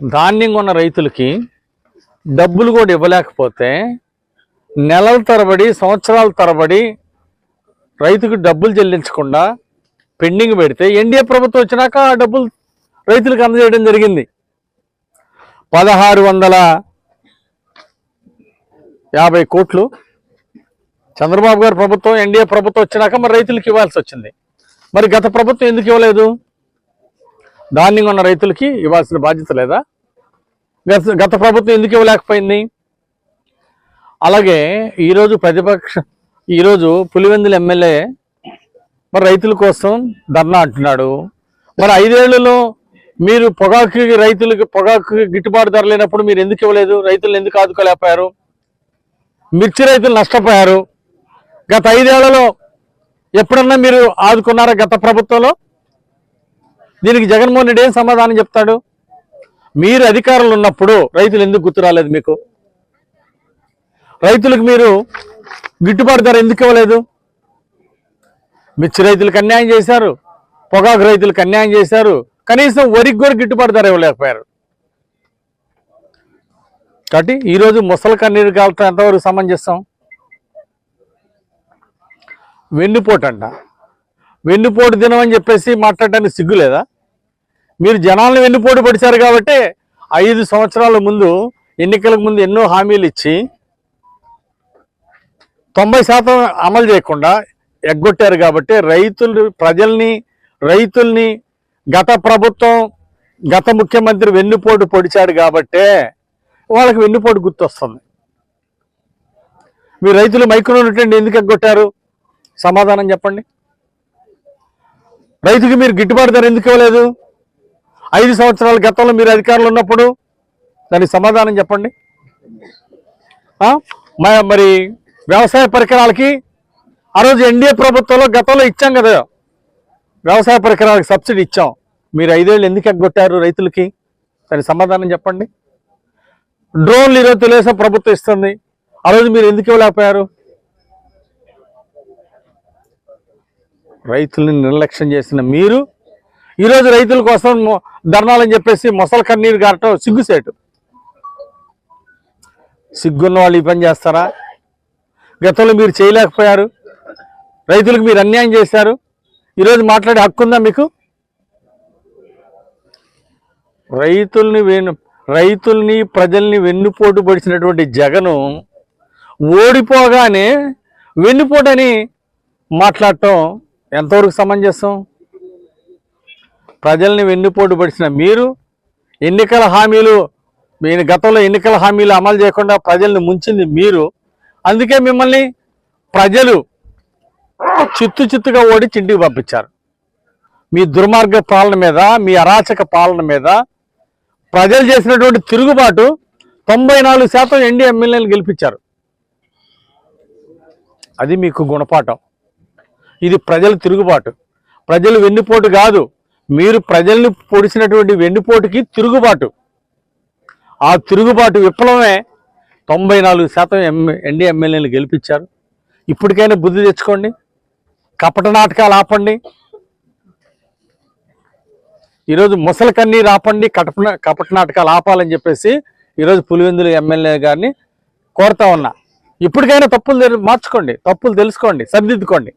ధాన్యం కొన్న రైతులకి డబ్బులు కూడా ఇవ్వలేకపోతే నెలల తరబడి సంవత్సరాల తరబడి రైతుకు డబ్బులు చెల్లించకుండా పెండింగ్ పెడితే ఎన్డీఏ ప్రభుత్వం వచ్చినాక ఆ డబ్బులు రైతులకు అందజేయడం జరిగింది. పదహారు వందల యాభై కోట్లు చంద్రబాబు గారి ప్రభుత్వం ఎన్డీఏ ప్రభుత్వం వచ్చినాక మరి రైతులకు ఇవ్వాల్సి వచ్చింది. మరి గత ప్రభుత్వం ఎందుకు ఇవ్వలేదు? ధాన్యం ఉన్న రైతులకి ఇవ్వాల్సిన బాధ్యత లేదా? గత గత ప్రభుత్వం ఎందుకు ఇవ్వలేకపోయింది? అలాగే ఈరోజు ప్రతిపక్ష ఈరోజు పులివెందుల ఎమ్మెల్యే మరి రైతుల కోసం ధర్నా అంటున్నాడు. మరి ఐదేళ్ళలో మీరు పొగాకు రైతులకి పొగాకు గిట్టుబాటు ధర లేనప్పుడు మీరు ఎందుకు ఇవ్వలేదు? రైతులను ఎందుకు ఆదుకోలేకపోయారు? మిర్చి రైతులు నష్టపోయారు. గత ఐదేళ్ళలో ఎప్పుడన్నా మీరు ఆదుకున్నారా గత ప్రభుత్వంలో? దీనికి జగన్మోహన్ రెడ్డి ఏం సమాధానం చెప్తాడు? మీరు అధికారంలో ఉన్నప్పుడు రైతులు ఎందుకు గుర్తు రాలేదు మీకు? రైతులకు మీరు గిట్టుబాటు ధర ఎందుకు ఇవ్వలేదు? మిర్చి రైతులకు అన్యాయం చేశారు పొగాకు రైతులకు అన్యాయం చేశారు కనీసం వరికి కూడా గిట్టుబాటు ధర ఇవ్వలేకపోయారు. కాబట్టి ఈరోజు ముసలి కన్నీరు కాలతో ఎంతవరకు సమంజసం? వెన్నుపోటు అంట. వెన్నుపోటు దినం అని చెప్పేసి మాట్లాడడానికి సిగ్గు లేదా? మీరు జనాలను వెన్నుపోటు పడిచారు కాబట్టి ఐదు సంవత్సరాల ముందు ఎన్నికలకు ముందు ఎన్నో హామీలు ఇచ్చి తొంభై శాతం అమలు చేయకుండా ఎగ్గొట్టారు కాబట్టి రైతులు ప్రజల్ని రైతుల్ని గత ప్రభుత్వం గత ముఖ్యమంత్రి వెన్నుపోటు పొడిచాడు కాబట్టే వాళ్ళకి వెన్నుపోటు గుర్తొస్తుంది. మీరు రైతులు మైకులో ఉన్నటువంటి ఎందుకు ఎగ్గొట్టారు? సమాధానం చెప్పండి. రైతుకి మీరు గిట్టుబాటు ధర ఎందుకు ఇవ్వలేదు? ఐదు సంవత్సరాల గతంలో మీరు అధికారులు ఉన్నప్పుడు దానికి సమాధానం చెప్పండి. మరి వ్యవసాయ పరికరాలకి ఆ రోజు ఎన్డీఏ ప్రభుత్వంలో గతంలో ఇచ్చాం కదా. వ్యవసాయ పరికరాలకు సబ్సిడీ ఇచ్చాం. మీరు ఐదేళ్ళు ఎందుకు ఎగ్గొట్టారు రైతులకి? దానికి సమాధానం చెప్పండి. డ్రోన్లు ఈరోజు తెలుగుదేశం ప్రభుత్వం ఇస్తుంది. ఆ రోజు మీరు ఎందుకు ఇవ్వలేకపోయారు? రైతులను నిర్లక్ష్యం చేసిన మీరు. ఈరోజు రైతుల కోసం ధర్నాలని చెప్పేసి మొసలు కన్నీరు గారటం సిగ్గుసేటు సిగ్గున్న వాళ్ళు ఈ పని చేస్తారా? గతంలో మీరు చేయలేకపోయారు. రైతులకు మీరు అన్యాయం చేశారు. ఈరోజు మాట్లాడే హక్కు ఉందా మీకు? రైతుల్ని వెను రైతుల్ని ప్రజల్ని వెన్నుపోటు పడిచినటువంటి జగను ఓడిపోగానే వెన్నుపోటని మాట్లాడటం ఎంతవరకు సమంజసం? ప్రజల్ని వెన్నుపోటు పడిచిన మీరు ఎన్నికల హామీలు మీరు గతంలో ఎన్నికల హామీలు అమలు చేయకుండా ప్రజల్ని ముంచింది మీరు. అందుకే మిమ్మల్ని ప్రజలు చిత్తు చిత్తుగా ఓడి చింటికి పంపించారు. మీ దుర్మార్గ పాలన మీద మీ అరాచక పాలన మీద ప్రజలు చేసినటువంటి తిరుగుబాటు తొంభై నాలుగు శాతం ఎన్డీ ఎమ్మెల్యేలు గెలిపించారు. అది మీకు గుణపాఠం. ఇది ప్రజల తిరుగుబాటు. ప్రజలు వెన్నుపోటు కాదు. మీరు ప్రజల్ని పొడిచినటువంటి వెన్నుపోటుకి తిరుగుబాటు. ఆ తిరుగుబాటు విప్లవమే తొంభై నాలుగు శాతం ఎం ఎన్డీ ఎమ్మెల్యేలు గెలిపించారు. ఇప్పటికైనా బుద్ధి తెచ్చుకోండి. కపట నాటకాలు ఆపండి. ఈరోజు ముసలి కన్నీరు ఆపండి. కటప కపట నాటకాలు ఆపాలని చెప్పేసి ఈరోజు పులివెందులు ఎమ్మెల్యే గారిని కోరుతా ఉన్నా. ఇప్పటికైనా తప్పులు మార్చుకోండి. తప్పులు తెలుసుకోండి. సరిదిద్దుకోండి.